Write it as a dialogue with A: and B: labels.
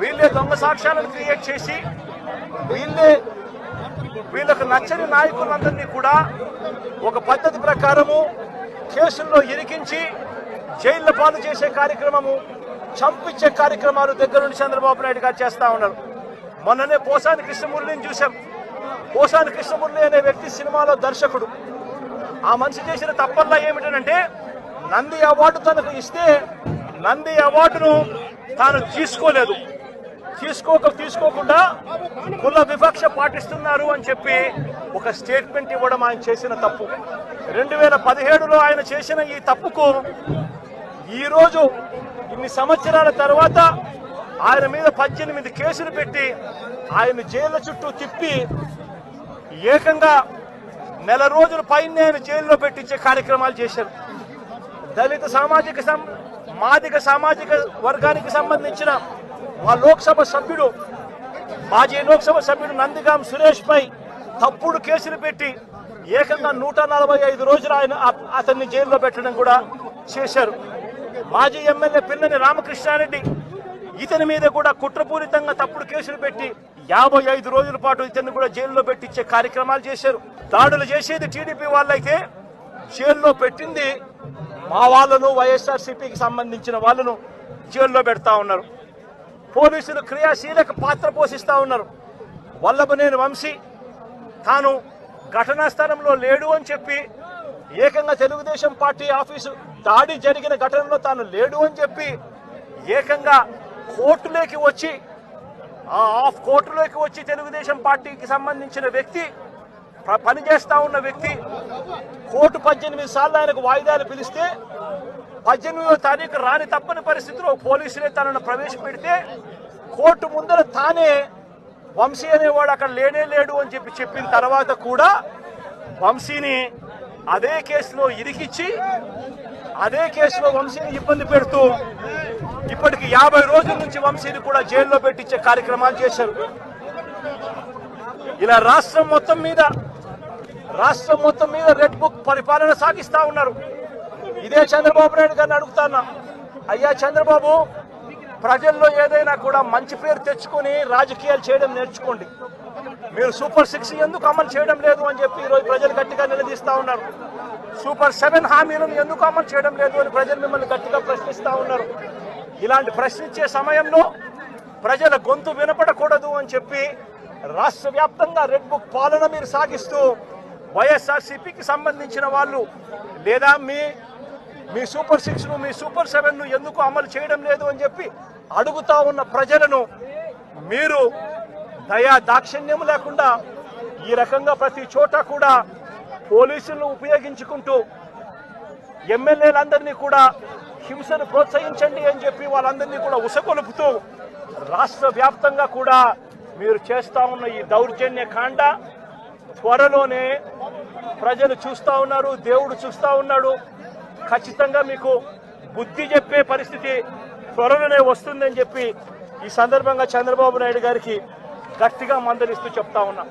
A: వీళ్ళే దొంగ సాక్ష్యాలను క్రియేట్ చేసి వీళ్ళే వీళ్ళకు నచ్చని నాయకులందరినీ కూడా ఒక పద్ధతి ప్రకారము కేసుల్లో ఇరికించి జైళ్ళ పాలు చేసే కార్యక్రమము చంపించే కార్యక్రమాలు దగ్గర నుండి చంద్రబాబు నాయుడు గారు చేస్తా ఉన్నారు. మొన్ననే పోసాని కృష్ణమూర్తిని చూశాం. పోసాని కృష్ణమూర్తి అనే వ్యక్తి సినిమాలో దర్శకుడు. ఆ మనిషి చేసిన తప్పల్లా ఏమిటంటే నంది అవార్డు తనకు ఇస్తే నంది అవార్డును తాను తీసుకోలేదు. తీసుకోక తీసుకోకుండా కుల వివక్ష పాటిస్తున్నారు అని చెప్పి ఒక స్టేట్మెంట్ ఇవ్వడం ఆయన చేసిన తప్పు. రెండు వేల పదిహేడులో ఆయన చేసిన ఈ తప్పుకు ఈరోజు ఇన్ని సంవత్సరాల తర్వాత ఆయన మీద పద్దెనిమిది కేసులు పెట్టి ఆయన జైళ్ళ చుట్టూ తిప్పి ఏకంగా నెల రోజుల పైన ఆయన జైల్లో పెట్టించే కార్యక్రమాలు చేశారు. దళిత సామాజిక సం- మాదిక సామాజిక వర్గానికి సంబంధించిన మా లోక్సభ సభ్యుడు మాజీ లోక్సభ సభ్యుడు నందిగాం సురేష్ పై తప్పుడు కేసులు పెట్టి ఏకంగా నూట నలభై ఐదు రోజులు ఆయన అతన్ని జైల్లో పెట్టడం కూడా చేశారు. మాజీ ఎమ్మెల్యే పిల్లని రామకృష్ణారెడ్డి ఇతని మీద కూడా కుట్రపూరితంగా తప్పుడు కేసులు పెట్టి యాభై ఐదు రోజుల పాటు ఇతన్ని కూడా జైల్లో పెట్టించే కార్యక్రమాలు చేశారు. దాడులు చేసేది టీడీపీ వాళ్ళైతే జైల్లో పెట్టింది మా వాళ్ళను వైఎస్ఆర్ సిపికి సంబంధించిన వాళ్ళను జైల్లో పెడతా ఉన్నారు. పోలీసులు క్రియాశీలక పాత్ర పోషిస్తూ ఉన్నారు. వల్లభనేని వంశీ తాను ఘటనా స్థలంలో లేడు అని చెప్పి ఏకంగా తెలుగుదేశం పార్టీ ఆఫీసు దాడి జరిగిన ఘటనలో తాను లేడు అని చెప్పి ఏకంగా కోర్టులోకి వచ్చి ఆ ఆఫ్ కోర్టులోకి వచ్చి తెలుగుదేశం పార్టీకి సంబంధించిన వ్యక్తి ప- పనిచేస్తా ఉన్న వ్యక్తి కోర్టు పద్దెనిమిది సార్లు ఆయనకు వాయిదాలు పిలిస్తే పద్దెనిమిదో తారీఖు రాని తప్పని పరిస్థితిలో పోలీసులే తనను ప్రవేశపెడితే కోర్టు ముందర తానే వంశీ అనేవాడు అక్కడ లేనే లేడు అని చెప్పి చెప్పిన తర్వాత కూడా వంశీని అదే కేసులో ఇరికిచ్చి అదే కేసులో వంశీని ఇబ్బంది పెడుతూ ఇప్పటికి యాభై రోజుల నుంచి వంశీని కూడా జైల్లో పెట్టించే కార్యక్రమాలు చేశారు. ఇలా రాష్ట్రం మొత్తం మీద రాష్ట్రం మొత్తం మీద రెడ్ బుక్ పరిపాలన సాగిస్తా ఉన్నారు. ఇదే చంద్రబాబు నాయుడు గారిని అడుగుతాను? అయ్యా చంద్రబాబు ప్రజల్లో ఏదైనా కూడా మంచి పేరు తెచ్చుకొని రాజకీయాలు చేయడం నేర్చుకోండి. మీరు సూపర్ సిక్స్ ఎందుకు అమలు చేయడం లేదు అని చెప్పి ఈరోజు ప్రజలు గట్టిగా నిలదీస్తా ఉన్నారు. సూపర్ సెవెన్ హామీలను ఎందుకు అమలు చేయడం లేదు అని ప్రజలు మిమ్మల్ని గట్టిగా ప్రశ్నిస్తా ఉన్నారు. ఇలాంటి ప్రశ్నించే సమయంలో ప్రజల గొంతు వినపడకూడదు అని చెప్పి రాష్ట్ర వ్యాప్తంగా రెడ్ బుక్ పాలన మీరు సాగిస్తూ వైఎస్ఆర్సీపీకి సంబంధించిన వాళ్ళు లేదా మీ మీ సూపర్ సిక్స్ను మీ సూపర్ సెవెన్ను ఎందుకు అమలు చేయడం లేదు అని చెప్పి అడుగుతా ఉన్న ప్రజలను మీరు దయా దాక్షిణ్యం లేకుండా ఈ రకంగా ప్రతి చోట కూడా పోలీసులను ఉపయోగించుకుంటూ ఎమ్మెల్యేలందరినీ కూడా హింసను ప్రోత్సహించండి అని చెప్పి వాళ్ళందరినీ కూడా ఉసగొలుపుతూ రాష్ట్ర వ్యాప్తంగా కూడా మీరు చేస్తా ఉన్న ఈ దౌర్జన్య కాండ త్వరలోనే ప్రజలు చూస్తా ఉన్నారు దేవుడు చూస్తా ఉన్నాడు. ఖచ్చితంగా మీకు బుద్ధి చెప్పే పరిస్థితి త్వరలోనే వస్తుందని చెప్పి ఈ సందర్భంగా చంద్రబాబు నాయుడు గారికి గట్టిగా మందలిస్తూ చెప్తా ఉన్నా.